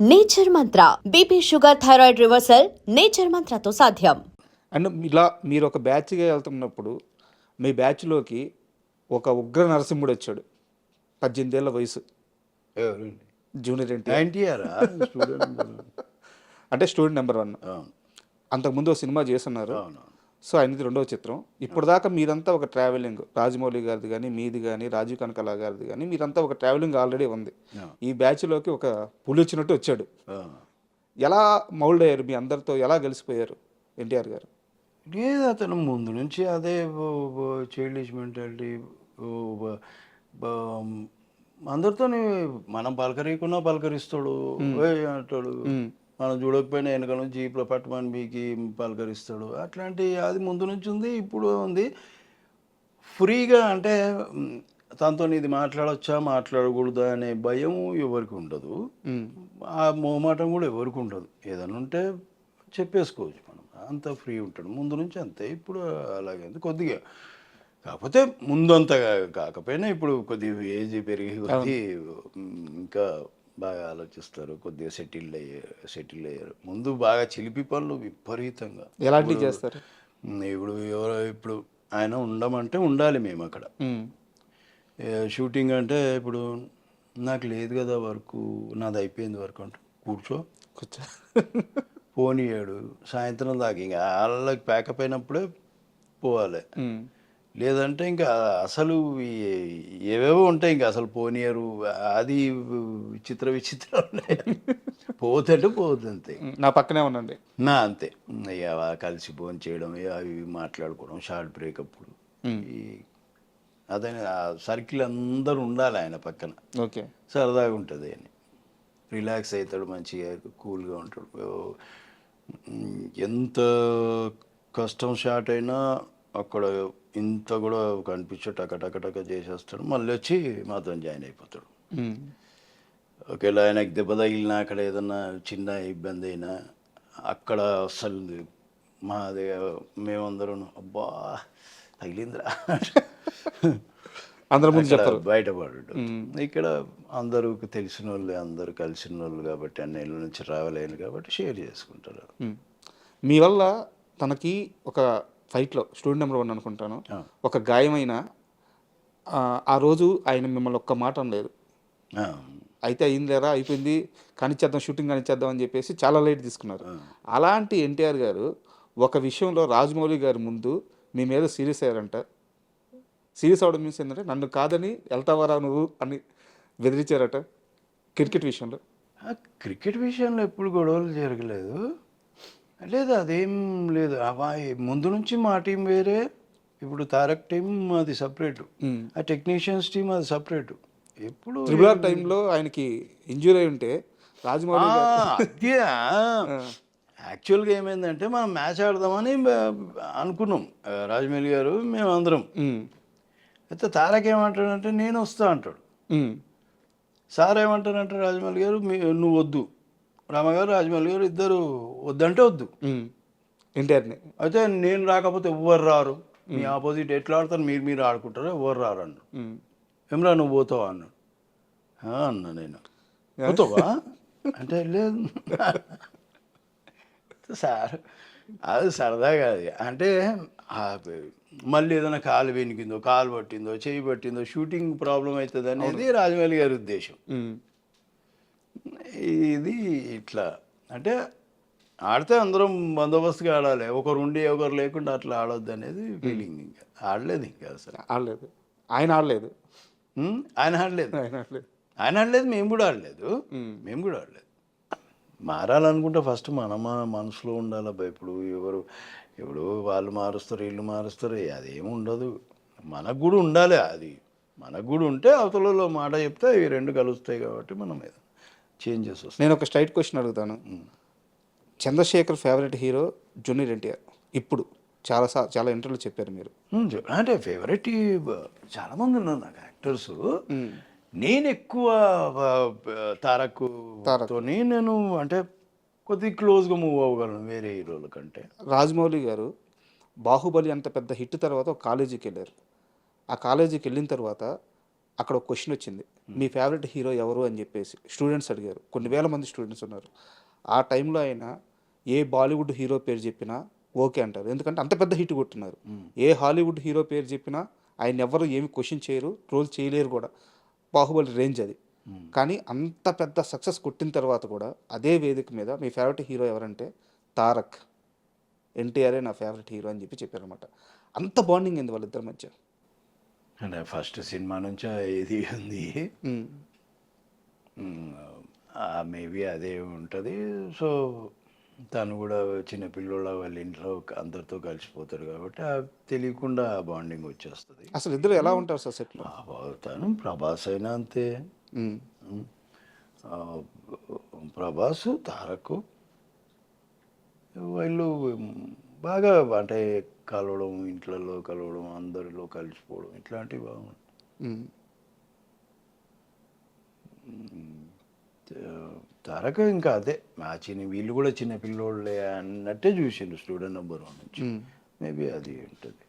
Nature Mantra BP sugar thyroid reversal Nature మంత్రతో సాధ్యం. And ఇలా మీరు ఒక బ్యాచ్గా వెళ్తున్నప్పుడు మీ బ్యాచ్లోకి ఒక ఉగ్ర నరసింహుడు వచ్చాడు. పద్దెనిమిదేళ్ళ వయసు. ఎవరండి? జూనియర్ ఎన్టీఆర్. స్టూడెంట్ అంటే స్టూడెంట్ నెంబర్ వన్. అవును. అంతకుముందు ఒక సినిమా చేస్తున్నారు. అవును సో ఆయనది రెండవ చిత్రం. ఇప్పటిదాకా మీరంతా ఒక ట్రావెలింగ్ రాజమౌళి గారిది కానీ మీది కానీ రాజీవ్ కనకలా గారిది కానీ మీరంతా ఒక ట్రావెలింగ్ ఆల్రెడీ ఉంది. ఈ బ్యాచ్లోకి ఒక పులి వచ్చినట్టు వచ్చాడు. ఎలా మౌల్డ్ అయ్యారు మీ అందరితో? ఎలా కలిసిపోయారు ఎన్టీఆర్ గారు? లేదు అతను ముందు నుంచి అదే చైల్డిష్ మెంటాలిటీ అందరితో మనం పలకరీకున్నా పలకరిస్తాడు అంటాడు. మనం చూడకపోయినా వెనక నుంచి జీప్లో పట్టమని మీకు పలకరిస్తాడు. అట్లాంటి అది ముందు నుంచి ఉంది ఇప్పుడు ఉంది. ఫ్రీగా అంటే తనతో ఇది మాట్లాడొచ్చా మాట్లాడకూడదా అనే భయం ఎవరికి ఉండదు. ఆ మొహమాటం కూడా ఎవరికి ఉండదు. ఏదైనా ఉంటే చెప్పేసుకోవచ్చు మనం. అంత ఫ్రీ ఉంటాడు. ముందు నుంచి అంతే. ఇప్పుడు అలాగే కొద్దిగా. కాకపోతే ముందు అంత కాకపోయినా ఇప్పుడు కొద్దిగా ఏజ్ పెరిగి కొద్దీ ఇంకా బాగా ఆలోచిస్తారు కొద్దిగా సెటిల్ అయ్యారు సెటిల్ అయ్యారు. ముందు బాగా చిలిపి పనులు విపరీతంగా. ఎలాంటివి చేస్తారు? ఇప్పుడు ఎవరో ఇప్పుడు ఆయన ఉండమంటే ఉండాలి మేము అక్కడ. షూటింగ్ అంటే ఇప్పుడు నాకు లేదు కదా వర్క్ నాది అయిపోయింది వర్క్ అంటే. కూర్చో. కూర్చో. పోనీయాడు. సాయంత్రం దాకా ఇంకా వాళ్ళకి ప్యాకప్ అయినప్పుడే పోవాలి. లేదంటే ఇంకా అసలు ఏవేవో ఉంటాయి ఇంకా అసలు పోనీయరు అది విచిత్ర విచిత్ర ఉన్నాయి. పోతుంటే పోతుంది అంతే. నా పక్కనే ఉండండి నా అంతే. ఇక కలిసి ఫోన్ చేయడం అవి ఇవి మాట్లాడుకోవడం షార్ట్ బ్రేక్ అప్పుడు. మ్మ్. ఈ అదే ఆ సర్కిల్ అందరూ ఉండాలి ఆయన పక్కన. ఓకే. సరదాగా ఉంటుంది అని రిలాక్స్ అవుతాడు మంచిగా కూల్గా ఉంటాడు. ఎంత కష్టం స్టార్ట్ అయినా అక్కడ ఇంత కూడా కనిపించే టక టక టక చేసేస్తాడు. మళ్ళీ వచ్చి మాతో జాయిన్ అయిపోతాడు. ఒకవేళ ఆయనకి దెబ్బ తగిలినా అక్కడ ఏదన్నా చిన్న ఇబ్బంది అయినా అక్కడ అసలు మాది మేమందరం అబ్బా తగిలిందిరా. అందరి ముందు ఇక్కడ అందరూ తెలిసిన వాళ్ళు అందరూ కలిసిన వాళ్ళు కాబట్టి అన్నేళ్ళ నుంచి రావలేను కాబట్టి షేర్ చేసుకుంటారు. మీ వల్ల తనకి ఒక ఫైట్లో స్టూడెంట్ నెంబర్ వన్ అనుకుంటాను. ఒక గాయమైన ఆ, ఆ రోజు ఆయన మిమ్మల్ని ఒక్క మాట అనలేదు. అయితే అయింది లేరా అయిపోయింది కానిచ్చేద్దాం షూటింగ్ కానిచ్చేద్దాం అని చెప్పేసి చాలా లైట్ తీసుకున్నారు. అలాంటి ఎన్టీఆర్ గారు ఒక విషయంలో రాజమౌళి గారి ముందు మీ మీద సీరియస్ అయ్యారంట. సీరియస్ అవడం మీన్స్ ఏంటంటే నన్ను కాదని వెళ్తావరా నువ్వు అని బెదిరించారట క్రికెట్ విషయంలో. క్రికెట్ విషయంలో ఎప్పుడు గొడవలు జరగలేదు. లేదు అదేం లేదు. అవా ముందు నుంచి మా టీం వేరే ఇప్పుడు తారక్ టీం అది సపరేట్. ఆ టెక్నీషియన్స్ టీం అది సపరేట్. ఎప్పుడు త్రిబుల్ టైంలో ఆయనకి ఇంజూరీ అయి ఉంటే రాజమౌళి యాక్చువల్గా ఏమైందంటే మనం మ్యాచ్ ఆడదామని అనుకున్నాం. రాజమౌళి గారు మేము అందరం. అయితే తారక్ ఏమంటాడంటే నేను వస్తా అంటాడు. సార్ ఏమంటారంటే రాజమౌళి గారు నువ్వు వద్దు రామగారు రాజమౌళి గారు ఇద్దరు వద్దంటే వద్దు. ఎన్టీఆర్ని అయితే నేను రాకపోతే ఎవ్వరు రారు? మీ ఆపోజిట్ ఎట్లా ఆడతారు? మీరు మీరు ఆడుకుంటారు ఎవరు రారు అన్నాడు. ఏమరా నువ్వు పోతావా అన్నాడు. అన్నా నేను. పోతావా? అంటే లేదు. సార్ అది సరదాగా అది. అంటే మళ్ళీ ఏదైనా కాలు వెనికిందో కాలు పట్టిందో చేయి పట్టిందో షూటింగ్ ప్రాబ్లం అవుతుంది అనేది రాజమౌళి గారి ఉద్దేశం. ఇది ఇట్లా. అంటే ఆడితే అందరం బందోబస్తుగా ఆడాలి. ఒకరు ఉండి ఒకరు లేకుండా అట్లా ఆడొద్దు అనేది ఫీలింగ్ ఇంకా. ఆడలేదు ఇంకా అసలు. ఆడలేదు. ఆయన ఆడలేదు? ఆయన ఆడలేదు. ఆయన ఆడలేదు. ఆయన ఆడలేదు మేము కూడా ఆడలేదు. మేము. కూడా ఆడలేదు. మారాలనుకుంటే ఫస్ట్ మన మన మనసులో ఉండాలబ్బా ఇప్పుడు ఎవరు ఇప్పుడు వాళ్ళు మారుస్తారు వీళ్ళు మారుస్తారు అదేం ఉండదు. మనకు కూడా ఉండాలి అది. మనకు కూడా ఉంటే అవతలలో మాట చెప్తే ఇవి రెండు కలుస్తాయి కాబట్టి మనం చేంజెస్ వస్తాయి. నేను ఒక స్ట్రైట్ క్వశ్చన్ అడుగుతాను. Chandrashekar favourite hero junior NTR. ఇప్పుడు చాలా సా చాలా ఇంటర్వ్యూలో చెప్పారు మీరు. అంటే ఫేవరెట్ చాలా మంది ఉన్నారు నాకు యాక్టర్స్. నేను ఎక్కువ తారక్ తోని నేను అంటే కొద్దిగా క్లోజ్గా మూవ్ అవ్వగలను వేరే హీరోల కంటే. రాజమౌళి గారు బాహుబలి అంత పెద్ద హిట్ తర్వాత ఒక కాలేజీకి వెళ్ళారు. ఆ కాలేజీకి వెళ్ళిన తర్వాత అక్కడ ఒక క్వశ్చన్ వచ్చింది. మీ ఫేవరెట్ హీరో ఎవరు? అని చెప్పేసి స్టూడెంట్స్ అడిగారు. కొన్ని వేల మంది స్టూడెంట్స్ ఉన్నారు. ఆ టైంలో ఆయన ఏ బాలీవుడ్ హీరో పేరు చెప్పినా ఓకే అంటారు. ఎందుకంటే అంత పెద్ద హిట్ కొట్టున్నారు ఏ హాలీవుడ్ హీరో పేరు చెప్పినా ఆయన ఎవరు ఏమి క్వశ్చన్ చేయరు ట్రోల్ చేయలేరు కూడా. బాహుబలి రేంజ్ అది. కానీ అంత పెద్ద సక్సెస్ కొట్టిన తర్వాత కూడా అదే వేదిక మీద మీ ఫేవరెట్ హీరో ఎవరంటే తారక్. ఎన్టీఆర్ఏ నా ఫేవరెట్ హీరో అని చెప్పి చెప్పారనమాట అంత బాండింగ్ అయింది వాళ్ళిద్దరి మధ్య. అంటే ఫస్ట్ సినిమా నుంచి ఇది ఉంది. మేబీ అదే ఉంటుంది. సో తను కూడా చిన్న పిల్లోళ్ళ వాళ్ళ ఇంట్లో అందరితో కలిసిపోతాడు కాబట్టి తెలియకుండా బాండింగ్ వచ్చేస్తుంది. అసలు ఇద్దరు ఎలా ఉంటారు సార్ ప్రభా- తను ప్రభాస్ అయినా అంతే. ప్రభాస్ తారక్ వీళ్ళు బాగా అంటే కలవడం ఇంట్లలో కలవడం అందరిలో కలిసిపోవడం ఇట్లాంటివి బాగుంటాయి. తారక ఇంకా అదే మా చిన్న వీళ్ళు కూడా చిన్న పిల్లోళ్ళే అన్నట్టే చూసిండు స్టూడెంట్ నెంబర్ వన్ నుంచి. మేబీ అది ఉంటుంది